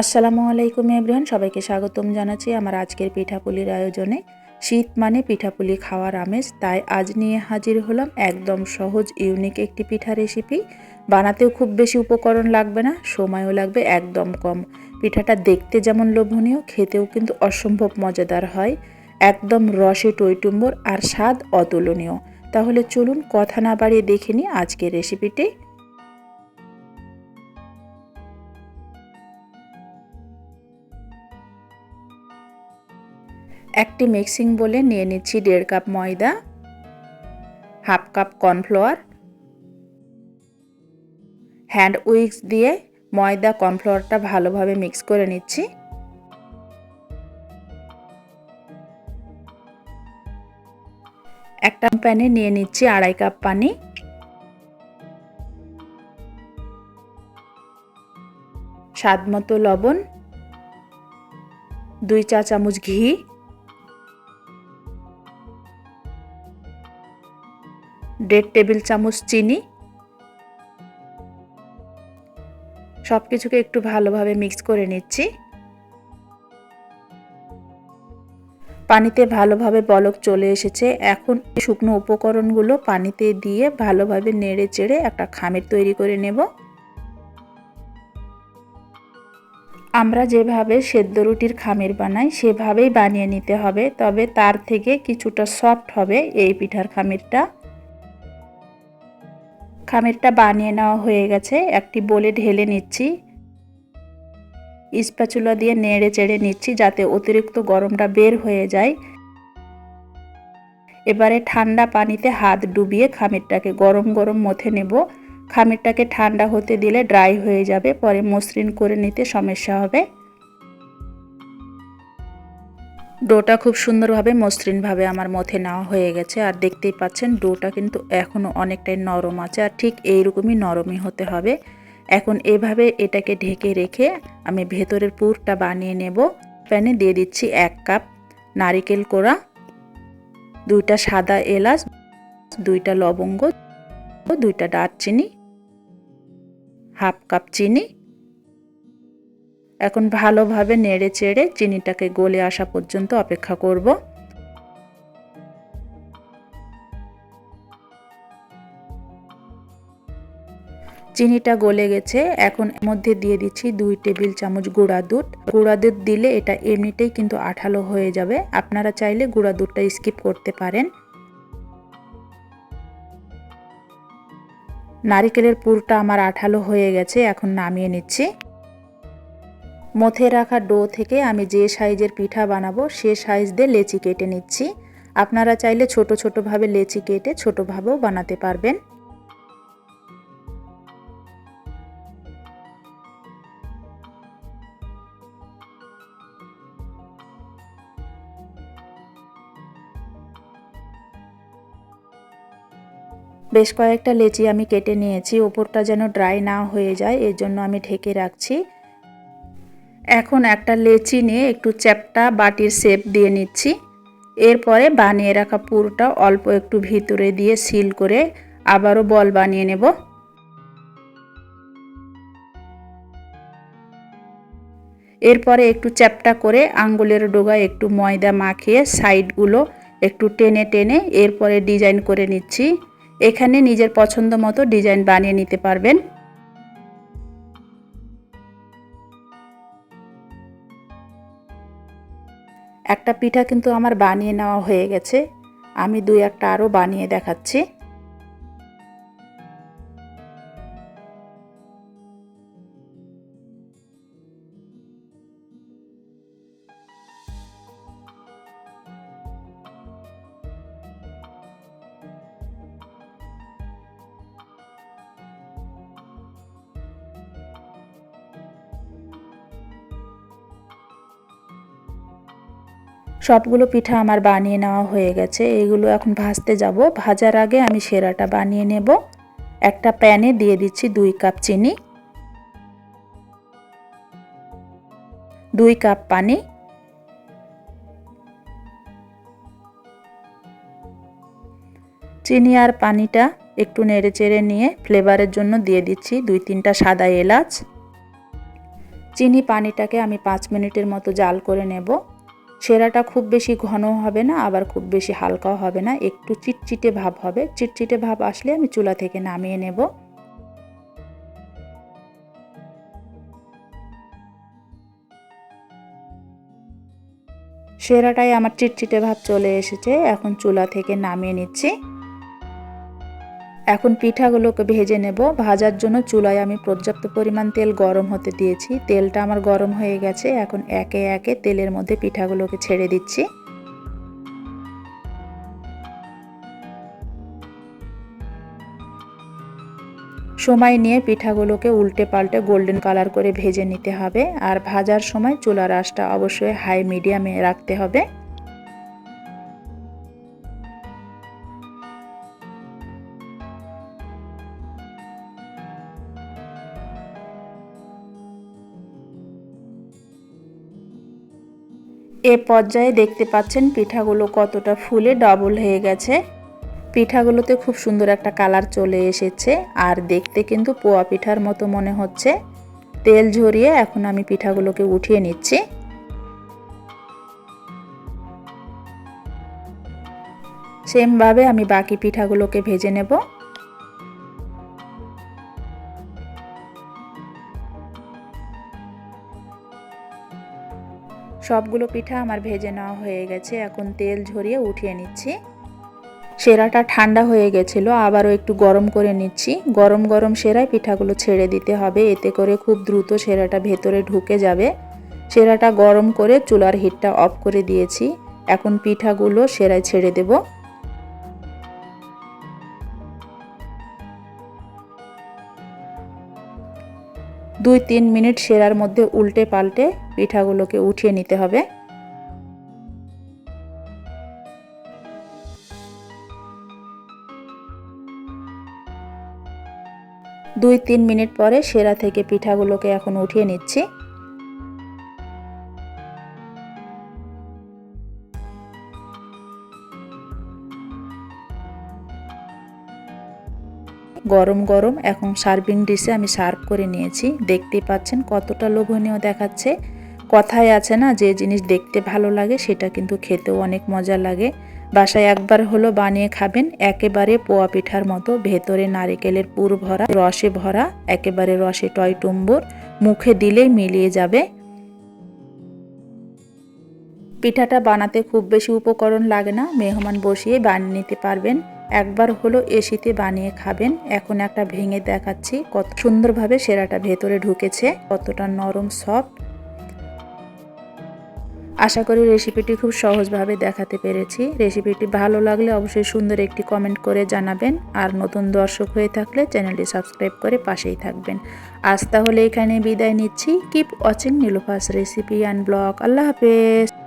আসসালামু আলাইকুম এভরিওয়ান, সবাইকে স্বাগতম জানাচ্ছি আমার আজকের পিঠাপুলির আয়োজনে। শীত মানে পিঠাপুলি খাওয়ার আমেজ, তাই আজ নিয়ে হাজির হলাম একদম সহজ, ইউনিক একটি পিঠা রেসিপি। বানাতেও খুব বেশি উপকরণ লাগবে না, সময়ও লাগবে একদম কম। পিঠাটা দেখতে যেমন লোভনীয়, খেতেও কিন্তু অসম্ভব মজাদার হয়। একদম রসে টইটুম্বর আর স্বাদ অতুলনীয়। তাহলে চলুন কথা না বাড়িয়ে দেখে নিই আজকের রেসিপিটি। একটি মিক্সিং বলে নিয়ে নিচ্ছি দেড় কাপ ময়দা, হাফ কাপ কর্নফ্লাওয়ার হ্যান্ড উইক্স দিয়ে ময়দা কর্নফ্লাওয়ারটা ভালোভাবে মিক্স করে নিচ্ছি। একটা প্যানে নিয়ে নিচ্ছি আড়াই কাপ পানি। স্বাদ মতো লবণ, দুই চা চামচ ঘি দেড় টেবিল চামচ চিনি। সব কিছুকে একটু ভালোভাবে মিক্স করে নিচ্ছি। পানিতে ভালোভাবে বলক চলে এসেছে। এখন শুকনো উপকরণগুলো পানিতে দিয়ে ভালোভাবে নেড়ে চেড়ে একটা খামের তৈরি করে নেব। আমরা যেভাবে সেদ্ধ রুটির খামির বানাই, সেভাবেই বানিয়ে নিতে হবে। তবে তার থেকে কিছুটা সফট হবে এই পিঠার খামিরটা। খামিরটা বানিয়ে নেওয়া হয়ে গেছে। একটি বলে ঢেলে নিচ্ছি। স্প্যাচুলা দিয়ে নেড়ে চেড়ে নিচ্ছি যাতে অতিরিক্ত গরমটা বের হয়ে যায়। এবারে ঠান্ডা পানিতে হাত ডুবিয়ে খামিরটাকে গরম গরম মথে নেব। খামিরটাকে ঠান্ডা হতে দিলে ড্রাই হয়ে যাবে, পরে মসৃণ করে নিতে সমস্যা হবে। ডোটা খুব সুন্দরভাবে, মসৃণভাবে আমার মথে নেওয়া হয়ে গেছে। আর দেখতেই পাচ্ছেন, ডোটা কিন্তু এখনও অনেকটাই নরম আছে, আর ঠিক এইরকমই নরমই হতে হবে। এখন এভাবে এটাকে ঢেকে রেখে আমি ভেতরের পুরটা বানিয়ে নেব। প্যানে দিয়ে দিচ্ছি এক কাপ নারিকেল কোড়া, দুইটা সাদা এলাচ, দুইটা লবঙ্গ, দুইটা দারচিনি, হাফ কাপ চিনি এখন ভালোভাবে নেড়ে চেড়ে চিনিটাকে গলে আসা পর্যন্ত অপেক্ষা করব। চিনিটা গলে গেছে, এখন এর মধ্যে দিয়ে দিচ্ছি দুই টেবিল চামচ গুঁড়া দুধ। গুঁড়া দুধ দিলে এটা এমনিতেই কিন্তু আঠালো হয়ে যাবে, আপনারা চাইলে গুঁড়া দুধটা স্কিপ করতে পারেন। নারিকেলের পুরটা আমার আঠালো হয়ে গেছে, এখন নামিয়ে নিচ্ছি। মথে রাখা ডো থেকে আমি যে সাইজের পিঠা বানাবো, সে সাইজ দিয়ে লেচি কেটে নিচ্ছি। আপনারা চাইলে ছোট ছোটোভাবে লেচি কেটে ছোটোভাবেও বানাতে পারবেন। বেশ কয়েকটা লেচি আমি কেটে নিয়েছি, ওপরটা যেন ড্রাই না হয়ে যায়, এর জন্য আমি ঢেকে রাখছি। এখন একটা লেচি নিয়ে একটু চ্যাপটা বাটির শেপ দিয়ে নিচ্ছি। এরপরে বানিয়ে রাখা পুরটা অল্প একটু ভিতরে দিয়ে সিল করে আবারও বল বানিয়ে নেব। এরপরে একটু চ্যাপটা করে আঙ্গুলের ডোগায় একটু ময়দা মাখিয়ে সাইডগুলো একটু টেনে টেনে এরপরে ডিজাইন করে নিচ্ছি। এখানে নিজের পছন্দ মতো ডিজাইন বানিয়ে নিতে পারবেন। একটা পিঠা কিন্তু আমার বানিয়ে নেওয়া হয়ে গেছে। আমি দুই একটা আরও বানিয়ে দেখাচ্ছি। সবগুলো পিঠা আমার বানিয়ে নেওয়া হয়ে গেছে। এগুলো এখন ভাজতে যাব। ভাজার আগে আমি সেরাটা বানিয়ে নেব। একটা প্যানে দিয়ে দিচ্ছি দুই কাপ চিনি। দুই কাপ পানি। চিনি আর পানিটা একটু নেড়ে চেড়ে নিয়ে ফ্লেভারের জন্য দিয়ে দিচ্ছি দুই তিনটা সাদা এলাচ। চিনি পানিটাকে আমি পাঁচ মিনিটের মতো জাল করে নেব। সেরাটা খুব বেশি ঘন হবে না, আবার খুব বেশি হালকাও হবে না, একটু চিটচিটে ভাব হবে। চিটচিটে ভাব আসলে আমি চুলা থেকে নামিয়ে নেব। সেরাটাই আমার চিটচিটে ভাব চলে এসেছে, এখন চুলা থেকে নামিয়ে নিচ্ছি। এখন পিঠাগুলোকে ভেজে নেব। ভাজার জন্য চুলায় আমি পর্যাপ্ত পরিমাণ তেল গরম হতে দিয়েছি। তেলটা আমার গরম হয়ে গেছে। এখন একে একে তেলের মধ্যে পিঠাগুলোকে ছেড়ে দিচ্ছি। সময় নিয়ে পিঠাগুলোকে উল্টে পাল্টে গোল্ডেন কালার করে ভেজে নিতে হবে। আর ভাজার সময় চুলার আঁচটা অবশ্যই হাই মিডিয়ামে রাখতে হবে। এ পর্যায়ে দেখতে পাচ্ছেন পিঠাগুলো কতটা ফুলে ডবল হয়ে গেছে। পিঠাগুলোতে খুব সুন্দর একটা কালার চলে এসেছে। আর দেখতে কিন্তু পোয়া পিঠার মতো মনে হচ্ছে। তেল ঝরিয়ে এখন আমি পিঠাগুলোকে উঠিয়ে নিচ্ছি। সেমভাবে আমি বাকি পিঠাগুলোকে ভেজে নেব। সবগুলো পিঠা আমার ভেজে নেওয়া হয়ে গেছে। এখন তেল ঝরিয়ে উঠিয়ে নিচ্ছি। সেরাটা ঠান্ডা হয়ে গেছিল, আবারও একটু গরম করে নিচ্ছি। গরম গরম সেরায় পিঠাগুলো ছেড়ে দিতে হবে, এতে করে খুব দ্রুত সেরাটা ভেতরে ঢুকে যাবে। সেরাটা গরম করে চুলার হিটটা অফ করে দিয়েছি। এখন পিঠাগুলো সেরায় ছেড়ে দেব। দুই তিন মিনিট সেরার মধ্যে উল্টে পাল্টে পিঠাগুলোকে উঠিয়ে নিতে হবে। দুই তিন মিনিট পরে সেরা থেকে পিঠাগুলোকে এখন উঠিয়ে নিচ্ছি। গরম গরম এখন সার্ভিং ডিশে আমি সার্ভ করে নিয়েছি। দেখতে পাচ্ছেন কতটা লোভনীয় দেখাচ্ছে। কথায় আছে না, যে জিনিস দেখতে ভালো লাগে সেটা কিন্তু খেতেও অনেক মজা লাগে। বাসায় একবার হলো বানিয়ে খাবেন, একেবারে পোয়া পিঠার মতো, ভেতরে নারিকেলের পুর ভরা, রসে ভরা, একেবারে রসে টয় টুম্বুর, মুখে দিলেই মিলিয়ে যাবে। পিঠাটা বানাতে খুব বেশি উপকরণ লাগে না, মেহমান বসিয়ে বানিয়ে নিতে পারবেন। একবার হলো এসিতে বানিয়ে খাবেন। এখন একটা ভেঙে দেখাচ্ছি কত সুন্দরভাবে সেরাটা ভেতরে ঢুকেছে, কতটা নরম, সফট। আশা করি রেসিপিটি খুব সহজভাবে দেখাতে পেরেছি। রেসিপিটি ভালো লাগলে অবশ্যই সুন্দর একটি কমেন্ট করে জানাবেন। আর নতুন দর্শক হয়ে থাকলে চ্যানেলটি সাবস্ক্রাইব করে পাশেই থাকবেন। আজ তাহলে এখানে বিদায় নিচ্ছি। Keep watching Nilofa's recipe and blog আল্লাহ হাফেজ।